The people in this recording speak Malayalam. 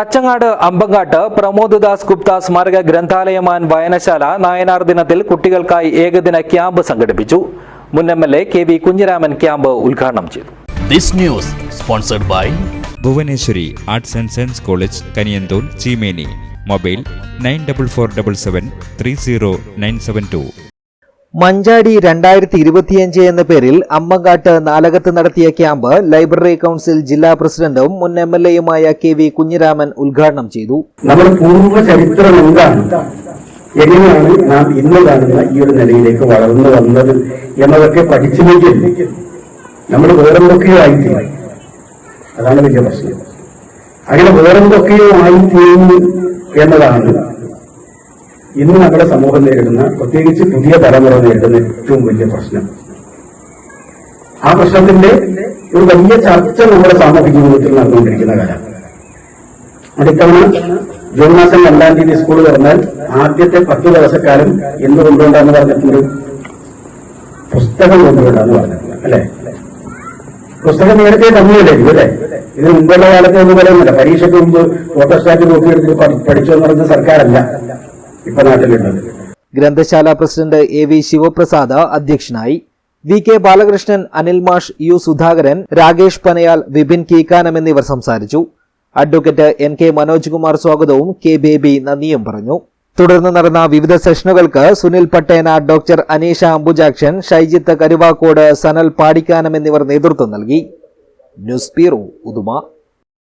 തച്ചങ്ങാട് അമ്പങ്കാട്ട് പ്രമോദ്ദാസ് ഗുപ്ത സ്മാരക ഗ്രന്ഥാലയമാൻ വായനശാല നായനാർ ദിനത്തിൽ കുട്ടികൾക്കായി ഏകദിന ക്യാമ്പ് സംഘടിപ്പിച്ചു. മുൻ M L A K V Kunhiraman camp ഉദ്ഘാടനം ചെയ്തു. This news sponsored by Bhuvaneswari arts and science college Kaniyanthoor Cheemeni. Mobile nine double four double seven three zero nine seven two. Manjadi രണ്ടായിരത്തി ഇരുപത്തിയഞ്ച് എന്ന പേരിൽ അമ്മങ്കാട്ട് നാലകത്ത് നടത്തിയ ക്യാമ്പ് ലൈബ്രറി കൗൺസിൽ ജില്ലാ പ്രസിഡന്റും മുൻ എം എൽ എയുമായ കെ വി കുഞ്ഞിരാമൻ ഉദ്ഘാടനം ചെയ്തു. നമ്മുടെ പൂർവ ചരിത്രം എന്താണ്? എങ്ങനെയാണ് നാം ഇന്ന് ഈ ഒരു നിലയിലേക്ക് വളർന്നു വന്നത് എന്നതൊക്കെ പഠിച്ചില്ലെങ്കിൽ നമ്മൾ വേറെന്തൊക്കെയോ ആയിത്തീരും അതാണ് വലിയ പ്രശ്നം. അങ്ങനെ വേറെന്തൊക്കെയോ ആയിത്തീരുന്നു എന്നതാണ് ഇന്ന് നമ്മുടെ സമൂഹം നേരിടുന്ന പ്രത്യേകിച്ച് പുതിയ തലമുറ നേരിടുന്ന ഏറ്റവും വലിയ പ്രശ്നം. ആ പ്രശ്നത്തിന്റെ ഒരു വലിയ ചർച്ച നമ്മുടെ സാമൂഹിക ജീവിതത്തിൽ നടന്നുകൊണ്ടിരിക്കുന്ന കാലം. അടുത്തവണ ജൂൺ മാസം രണ്ടാം തീയതി സ്കൂൾ തുറന്നാൽ ആദ്യത്തെ പത്ത് ദിവസക്കാലം എന്ത് കൊണ്ടുകൊണ്ടാന്ന് പറഞ്ഞിട്ടുണ്ട്? പുസ്തകം കൊണ്ടുകൊണ്ടാന്ന് പറഞ്ഞിട്ടുണ്ട് അല്ലെ? പുസ്തകം നേരത്തെ തന്നെയല്ലായിരിക്കും അല്ലെ? ഇത് മുമ്പുള്ള കാലത്ത് ഒന്നും പറയുന്നില്ല പരീക്ഷയ്ക്ക് മുമ്പ് ഫോട്ടോസ്റ്റാറ്റ് നോക്കിയെടുത്ത് പഠി- പഠിച്ചു എന്ന് പറഞ്ഞ സർക്കാരല്ല. ഇപ്പൊ നാട്ടിലുണ്ട്. ഗ്രന്ഥശാല പ്രസിഡന്റ് എ വി ശിവപ്രസാദ് അധ്യക്ഷനായി. വി കെ ബാലകൃഷ്ണൻ അനിൽ മാഷ് യു സുധാകരൻ രാകേഷ് പനയാൽ വിപിൻ കീക്കാനം എന്നിവർ സംസാരിച്ചു. Advocate N K Manoj Kumar സ്വാഗതവും കെ ബേബി നന്ദിയും പറഞ്ഞു. തുടർന്ന് നടന്ന വിവിധ സെഷനുകൾക്ക് സുനിൽ പട്ടേന ഡോക്ടർ അനീഷ അംബുജാക്ഷൻ ഷൈജിത്ത് കരുവാക്കോട് സനൽ പാടിക്കാനം എന്നിവർ നേതൃത്വം നൽകി. News bureau Uduma.